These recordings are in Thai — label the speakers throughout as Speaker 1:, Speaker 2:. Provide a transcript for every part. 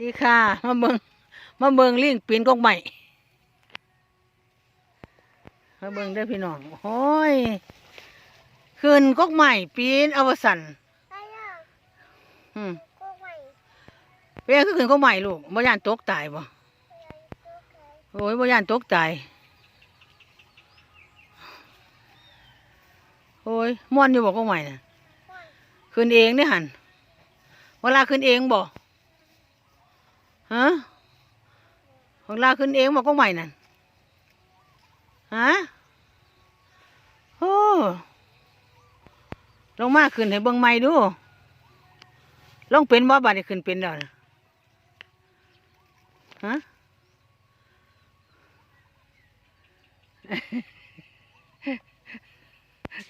Speaker 1: ดีค่ะ มาเบิงมาเบิงลิงปีนกกใหม่มาเบิงได้พี่น้องโอ้ยขึ้นกกใหม่ปีนอวสัน
Speaker 2: ไปอะ
Speaker 1: อืม
Speaker 2: กูใหม่
Speaker 1: เป็นยังคือขึ้นกกใหม่ลูกบ่ยานตกตายบ่โอ้ยบ่ยานตกตายโอ้ยม่วนอยู่บ่กกใหม่น่ะขึ้นเองเนี่ยหันเวลาขึ้นเองบ่ ฮะเวลาขึ้นเองบ่กกใหม่นั่นฮะโอ้ลงมาขึ้นให้เบิ่งใหม่ดูลองเป็นบ่บัดนี้ขึ้นเป็นแล้วน่ะฮะ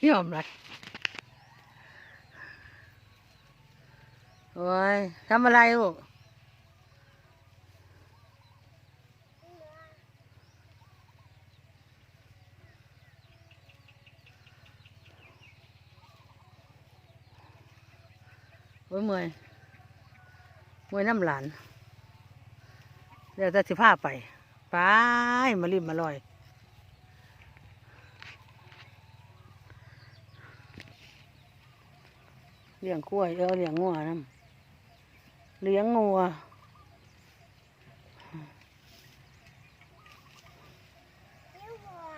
Speaker 1: ยอมรับโอ้ยทำอะไรลูก เมื่อยเมื่อยน้ำหลานเดี๋ยวจะสิพาไปไปมาริมมาลอยเลี้ยงกล้วยเออเลี้ยงงัวน้ำเลี้ยงงัวเลี้ยงวัว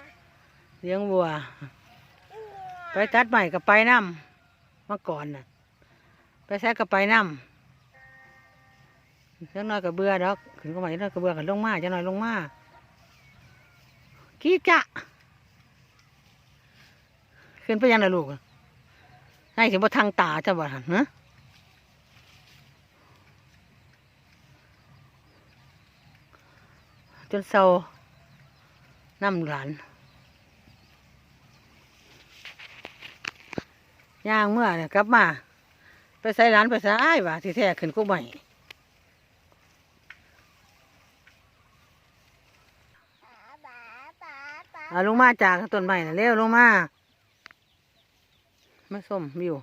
Speaker 2: ยิ้มหัว
Speaker 1: ไปตัดใหม่กับไปน้ำเมื่อก่อนน่ะ ไปแซกกับไปน้ำเจ้าน้อยกับเบื่อดอกขึ้นก็ใหม่น้อยกับเบื่อกันลงมาเจ้าน้อยลงมากี้กะขึ้นไปยังนะลูกให้ถึงบ่ทางตาจะบ่หันเนอะจนเศร้าน้ำหลานย่างเมื่อเนี่ยกลับมา ไปใส่ร้านไปใส่ว่าที่แท้ขึ้นกุใหม่
Speaker 2: ป๋าป๋าป๋าป๋า
Speaker 1: เอาลงมาจากต้นใหม่นะเร็วลงมาไมาส้มวิว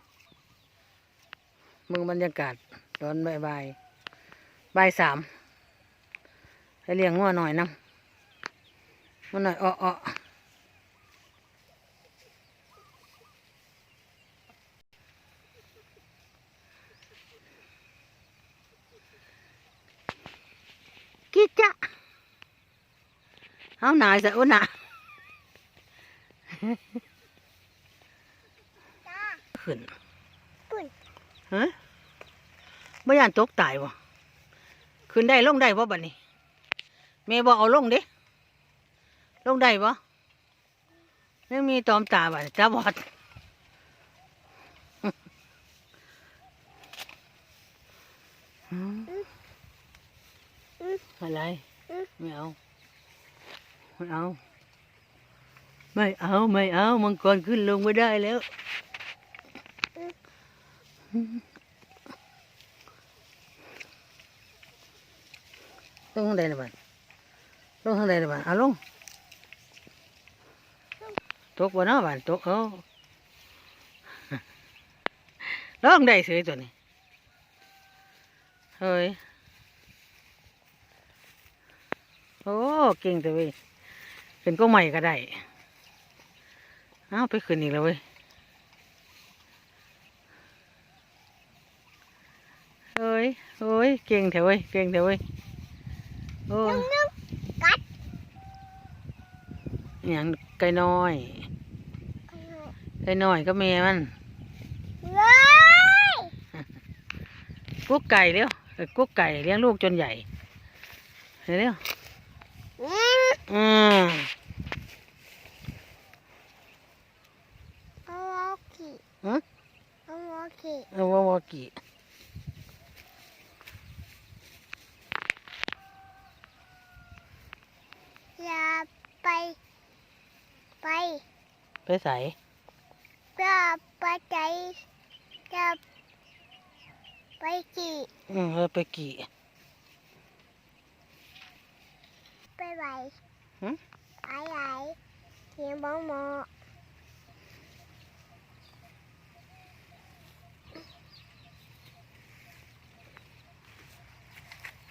Speaker 1: มึงบรรยากาศตอนบ่ายบ่ายบ่ายสามให้เลี้ยงงัวหน่อยนะงัวหน่อยอ้ออ้อกิ๊กจ้ะ เอาหนายสะอุ้นน่ะ
Speaker 2: จ้า
Speaker 1: ขึ้น
Speaker 2: ปุ่น
Speaker 1: ฮะไม่ยานตกตายบ่ขึ้นได้ลงได้บ่บัดนี้แม่บอกเอาลงเด้ลงได้บ่ไม่มีตอมตาบัดนี้ตาบอดหืมอะไรไม่เอา ไม่เอา ไม่เอา ไม่เอามังกรขึ้นลงไม่ได้แล้ว ลงทางใดนะบ้านลงทางใดนะบ้านเอาลง ตกบ่เนาะบ้านตกเอาลองได้เสยตัวนี้ เฮ้ย โอ้ เก่งแต่เว้ย เป็นก็ใหม่ก็ได้เอาไปขึ้นอีกแล้วเว้ยเฮ้ยเฮ้ยเก่งแต่เว้ยเก่งแต่เว้ยโอ้ย
Speaker 2: นุ่มกัด
Speaker 1: อหย่างไก่น้อยไก่น้อยก็แม่มัน
Speaker 2: เว้ย
Speaker 1: กุ๊กไก่เร็วเออกุ๊กไก่เลี้ยงลูกจนใหญ่เร็ว
Speaker 2: อืม
Speaker 1: อืม
Speaker 2: เอาวอกี้
Speaker 1: ฮะ
Speaker 2: เอาวอกี้
Speaker 1: เอาวาวากิ
Speaker 2: อย่าไป ไป
Speaker 1: ไปใส่
Speaker 2: อย่าไปใจอย่าไปกี่
Speaker 1: อืมเออไปกี่
Speaker 2: ไปไหว
Speaker 1: หึ
Speaker 2: ไปไหว
Speaker 1: Mama.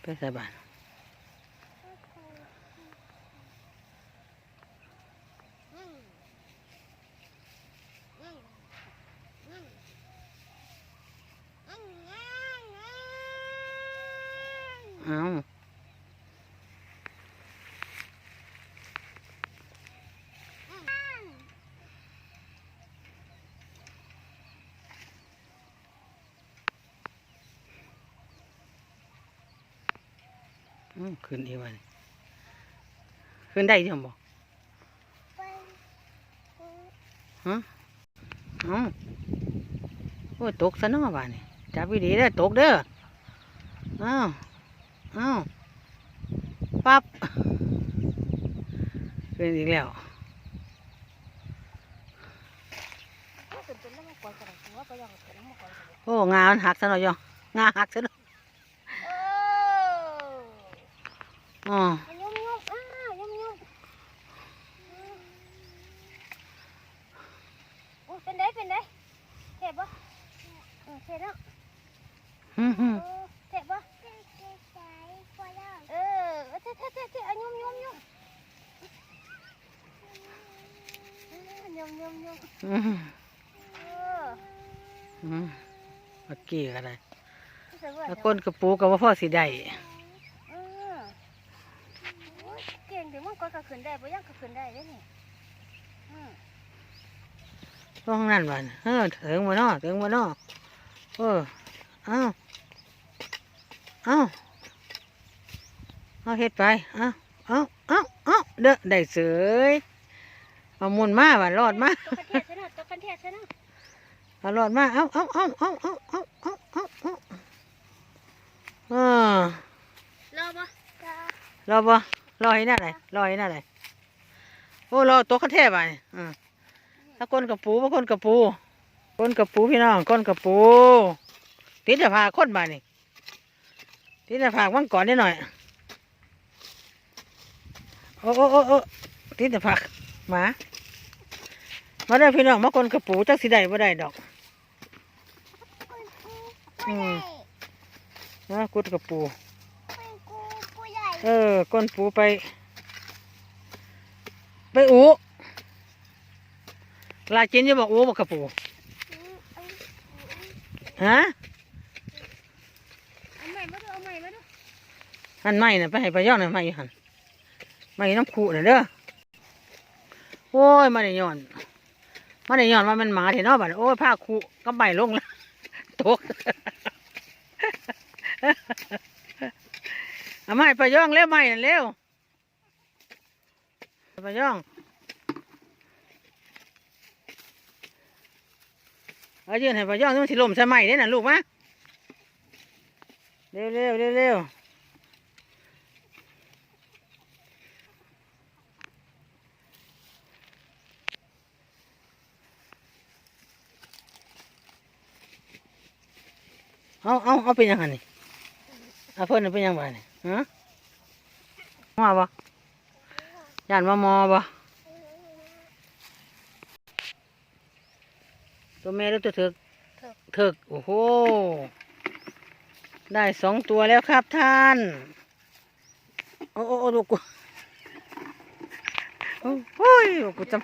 Speaker 1: Percebam. Não. ขึ้นอีกวันขึ้นได้ยังบ่ฮะอ้าโอ้ยตกซะเนาะบ้านนี่จับวิดีเด้อตกเด้อเอ้าวอ้าวปั๊บขึ้นอีกแล้วโอ้งามันหักซะหน่อยยองาหักซะ หน่อยอ๋อ
Speaker 2: เป็นได้เป็นได้เจ็บปะเออเจ็บแล้ว
Speaker 1: ฮึ่มฮึ่ม
Speaker 2: เจ็บปะเออเจ็บเจ็บเจ็บเจ็บอะยุ่มยุ่มยุ่มยุ่มยุ่มยุ่ม
Speaker 1: อืม
Speaker 2: เออ
Speaker 1: อืมเมื่อกี้ก็ได้
Speaker 2: สวย
Speaker 1: แล้วก้นกระปูกับว่าพ่อสิได้
Speaker 2: เออโอ้ยเก่งถึงมันก็กระขึ้นได้บ่ยังกระขึ้นได้เด้นี่อืม
Speaker 1: ตรงนั้นวันเออถึงมาเนาะถึงมาเนาะเออเอ้าเอ้าเอาเฮ็ดไปเอ้าเอ้าเอ้าเอ้าเด้อได้เสยเอามุนมาว่ารอดมา
Speaker 2: ตกกันเทศซะเนาะตกกันเทศซะเนาะ
Speaker 1: เอารอดมาเอ้าเอ้าเอ้าเอ้าเอ้าเอ้าเอ้าเอ้าเอ้าเออ
Speaker 2: รอบ่
Speaker 1: รอบ่ รอให้น้าไหนรอให้น้าไหนโอ้รอตัวกระแทกไปอืมถ้าก้นกระปูบ่ก้นกระปูก้นกระปูพี่น้องก้นกระปูติดจะพาคนมานี่ติดจะพาวังก่อนนิดหน่อยโอ้โอ้โอ้โอ้ติดจะพาหมามาได้พี่น้องมาก้นกระปูจักสิได้บ่ได้ดอกอืมนะกุดกระปู เออก้นปูไป ไปอูลาจินจะบอกอูบอกกระปูฮะ
Speaker 2: เอาใหม่มาดูเอาใหม่มาดู
Speaker 1: หันไม่น่ะไปให้ปลาย่องน่ะไม่หันไม่น้ำคูน่ะเด้อโอ้ยมาได้ย้อนมาได้ย้อนว่ามันหมาเถอะเนาะบัดโอ้ยผ้าคูก็ใบลงแล้วตก เอาไม้ปลาย่องเร็วไม้น่ะเร็วปลาย่องเอายืนให้ปลาย่องมันสิลมใส่ไม้เด้น่ะลูกมาเร็วเร็วเร็วเร็วเอาเอาเอาเป็นยังไงนี่ อาเพิ่นน่ะเป็นยังไงนี่ฮะมาบ่ย่านมามอบ่ตัวแม่หรือตัวเถิกเถิกโอ้โห ได้สองตัวแล้วครับท่าน โอ้โอ้โอ้ดูกูโอ้ยกูจำ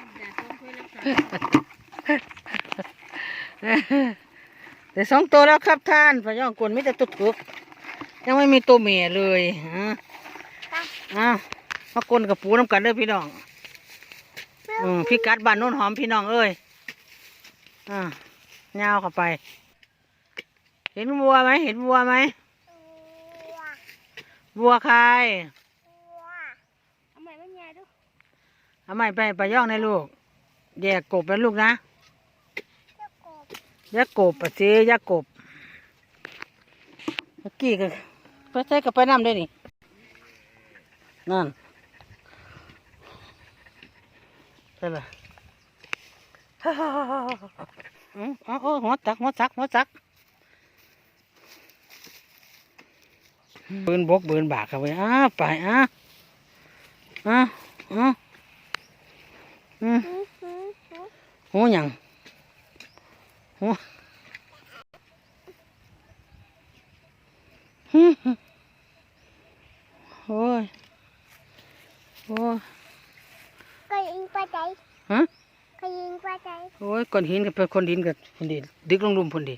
Speaker 1: ได้สองตัวแล้วครับท่านพะย่องกวนไม่แต่ตัวถึก ยังไม่มีตัวเมียเลยฮะอ้าวมากวนกับปูน้ำกันเด้อพี่น้องอืมพี่กัดบ้านโน้นหอมพี่น้องเอ้ยอ่าเงาวเข้าไป เห็นวัวไหมเห็นวัวไหมวัวใคร
Speaker 2: เอาใหม่มาใหญ่ดู
Speaker 1: เอาไม่ไปไปย่องในลูกแยกกบแล้วลูกนะแยกกบปะเจแยกกบเมื่อกี้ก็ ไปใส่กับไปน้ำได้นี่นั่นใช่ปะอืมอ๋อหัวจักหัวจักหัวจักปืนบกปืนบากเข้าไปอ้าไปอ้าอ้าอ้าอืมหูหยังหูหึหึ โอ้ยโอ้ย
Speaker 2: ก็ยิงปลาใจ
Speaker 1: ฮะ
Speaker 2: ก็ยิงปลาใจ
Speaker 1: โอ้ยก้อนหินกับเป็นคนดินกับคนดินดึกลงหลุมคนดิ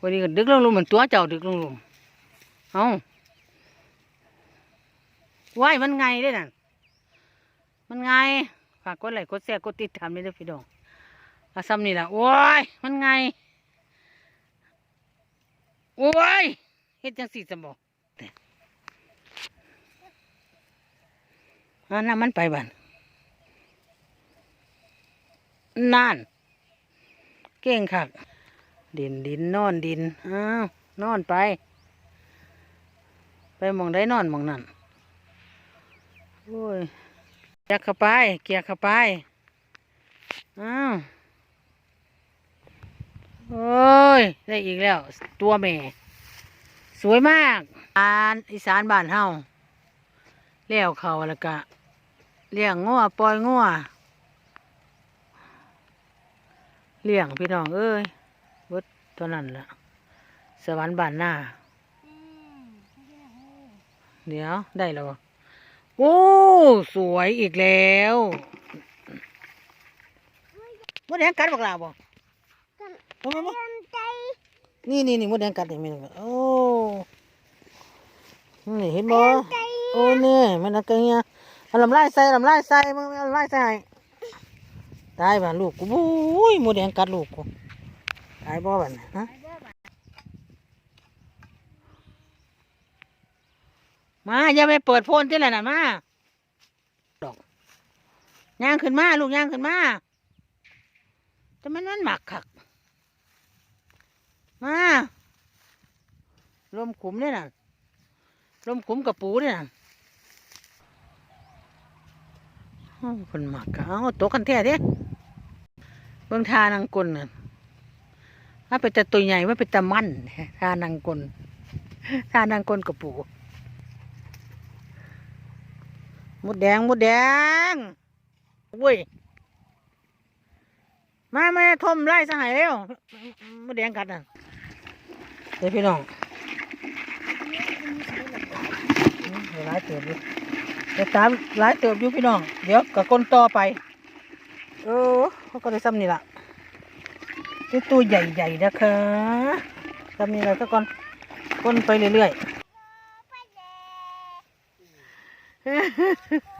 Speaker 1: วันนี้ก็ดึกลงหลุมเหมือนตัวเจ้าดึกลงหลุมเอาว่ายมันไงได้น่ะมันไงฝากกดไลค์กดแชร์กดติดตามนี่เด้อพี่น้องอาซ้ำนี่ล่ะโอ้ยมันไงโอ้ยเฮ็ดจังสี่สมบ่อันนั้นมันไปบ้านนั่น เก่งคักดินดินนอนดินอ้าวนอนไป ไปมองได้นอนมองนั่นโอ้ยเกียกเข้าไป เกียกเข้าไปอ้าว โอ้ย ได้อีกแล้ว ตัวแม่ สวยมากอานอีสานบ้านเฮาเลี้ยวเขาแล้วก็เลี้ยงงัวปล่อยงัวเลี้ยงพี่น้องเอ้ยเบิดตัวนั้นละสวรรค์บ้านหน้าเดี๋ยวได้แล้วโอ้สวยอีกแล้วมดแดงกัดบักลาบ่
Speaker 2: กัน
Speaker 1: โอ้ยบ่
Speaker 2: เต็มใจ
Speaker 1: นี่นี่นี่มดแดงกัดนี่มันโอ้นี่เห็นบ่
Speaker 2: ใจ
Speaker 1: โอ้นี่มันอะไรเงี้ยเอาลำลายใส่ลำลายใส่มึงเอาลำลายใส่ให้ตายบ้านลูกกูบุ้ยมดแดงกัดลูกกูตายบ่บ้านฮะ
Speaker 2: ไปเด้อบัด
Speaker 1: มาอย่าไปเปิดโฟนที่ไหนน่ะมาดอกย่างขึ้นมาลูกย่างขึ้นมาจะมันมันหมักคัก มาลมขุมเนี่ยน่ะลมขุมกับปูเนี่ยน่ะคนหมักอะเอาตกกันแท้เด้เบิ่งทานางกลน่ะว่าเป็นต่ตัวใหญ่ว่าเป็นต่มันทานางกลทานางกลกับปูมดแดงมดแดงเว้ยมามาทมไล่สหายเร็วมดแดงกัดน่ะ เดี๋ยวพี่น้องหลายเติบอยู่เดี๋ยวตามหลายเติบอยู่พี่น้อง เดี๋ยวกับก้นต่อไป เออเขาก็ได้ซ้ำนี่ล่ะนี่ตัวใหญ่ๆนะคะซ้ำนี่ละซะก่อนก้นไปเรื่อยๆ